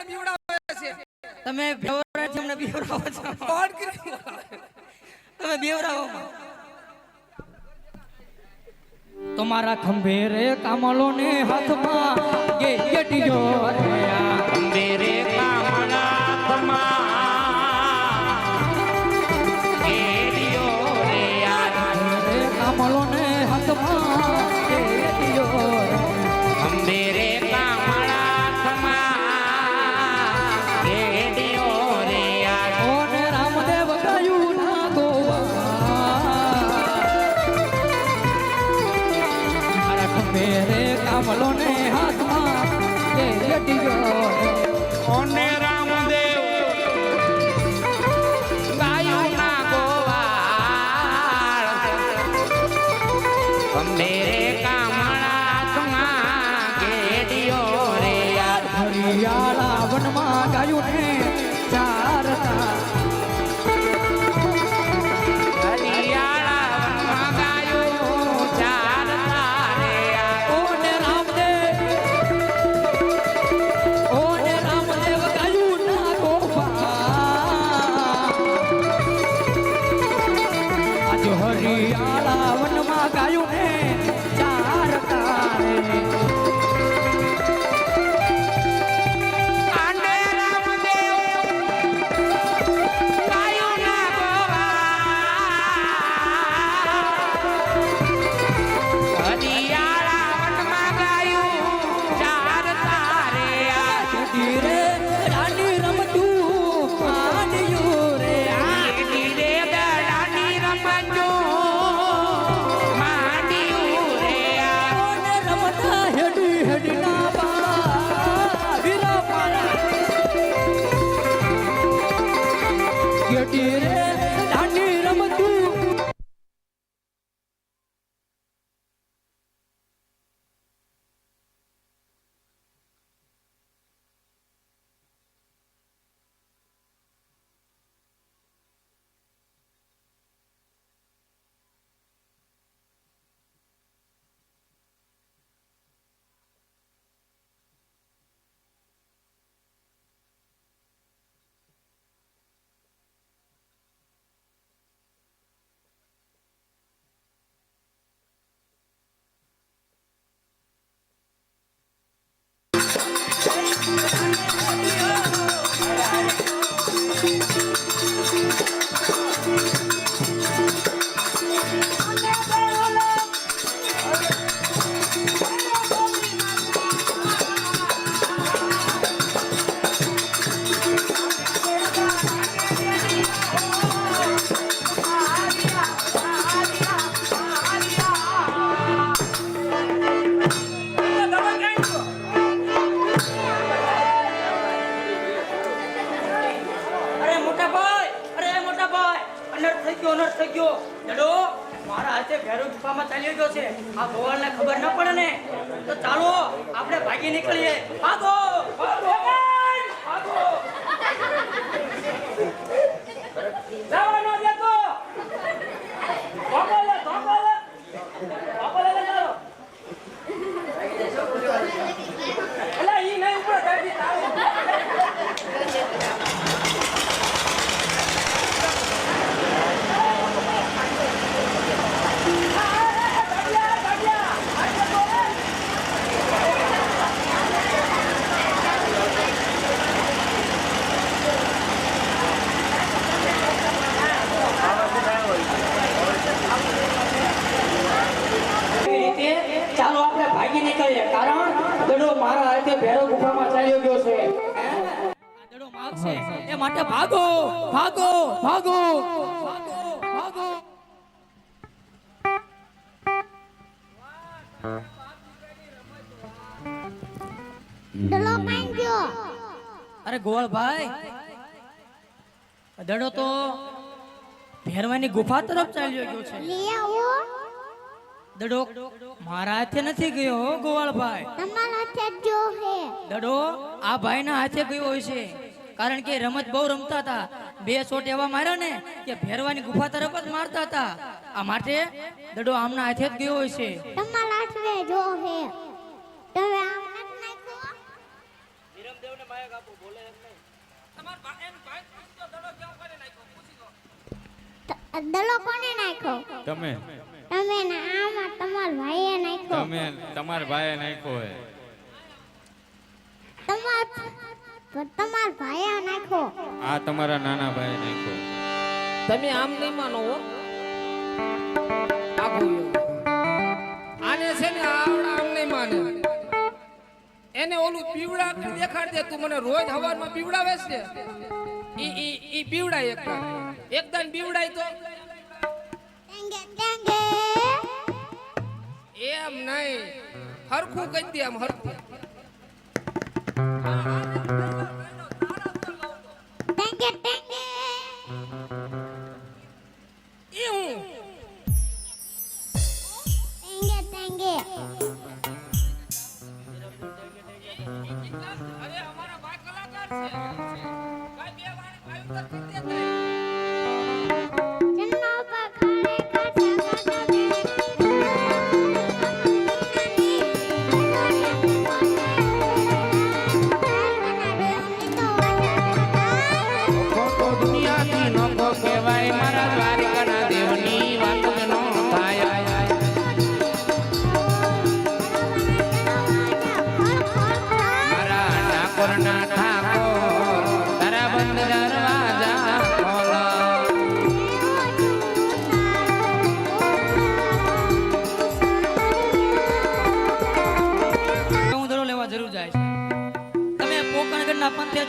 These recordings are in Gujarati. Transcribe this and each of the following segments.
કોણ બીવડાવે છે. તમે બેવરાથી અમને બેવરાવો છો. કોણ કરી તમે બેવરાવો તમારા ખંભે રે કામલો ને હાથમાં ગે ગેટીયો રે ખંભે રે ગાયું ને અરે મોટા ભાઈ, અરે મોટા ભાઈ, અનર્થ થઈ ગયો, અનર્થ થઈ ગયો. ડડો, મારા હાથે ભેરો ગુફામાં ચાલ્યો ગયો છે. આ ગોવાળને ખબર ન પડે ને. તો ચાલો, આપણે ભાગી નીકળીએ. ભાગો ભાગો જવા ન દેતો ભાગો લે ભાગો લે ભાગો લે લે ચાલો અલા ઈ નહીં ઉપર ગાડી તારે એવી રીતે ચાલો આપણે ભાગી નીકળીએ કારણ દડો મારા હાથે ભેરો ગુફામાં ચાલ્યો ગયો છે. દડો માગશે એ માટે ભાગો ભાગો ભાગો ભાગો ભાગો ડલો પાઈ ગયો અરે ગોવાળભાઈ દડો તો ભેરવાની ગુફા તરફ ચાલ્યો ગયો છે. આવો. દડો મારા હાથે નથી ગયો હો ગોવાળભાઈ. તમારા હાથે જો હે. દડો આ ભાઈના હાથે ગયો હોય છે. કારણ કે રમત બહુ રમતા હતા. બે શોટ એવા માર્યા ને કે ભેરવાની ગુફા તરફ જ મારતા હતા. આ માટે દડો આમના હાથે જ ગયો હોય છે. તમારા હાથે જો હે. તમે આમ નથી નાખ્યો? તમારા ભા- એમ ભાઈ પૂછજો, દડો ક્યાં કરે નાખ્યો? પૂછી લો. દડો કોને નાખ્યો? તમે. તમે ને આમાં તમારા ભાઈએ નાખ્યો. તમે તમાર ભાઈએ નાખ્યો હે તમાર તમાર ભાઈએ નાખ્યો. આ તમારા નાના ભાઈએ નાખ્યો. તમે આમ નહીં માનો હો. આને છે ને આવડા આમ નહીં માને. એને ઓલું પીવડા દેખાડ દે. તું મને રોજ હવારમાં પીવડાવે છે. ઈ ઈ ઈ પીવડાય એકદમ એકદમ પીવડાય તો નહીં. હરખું કહી દે આમ હરખું.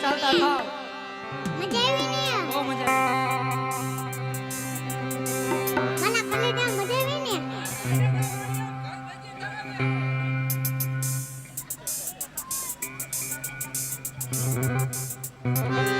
ચાલતા થાવ. મજા આવી ને બહુ મજા. મને કલેજા મજા આવી ને? એ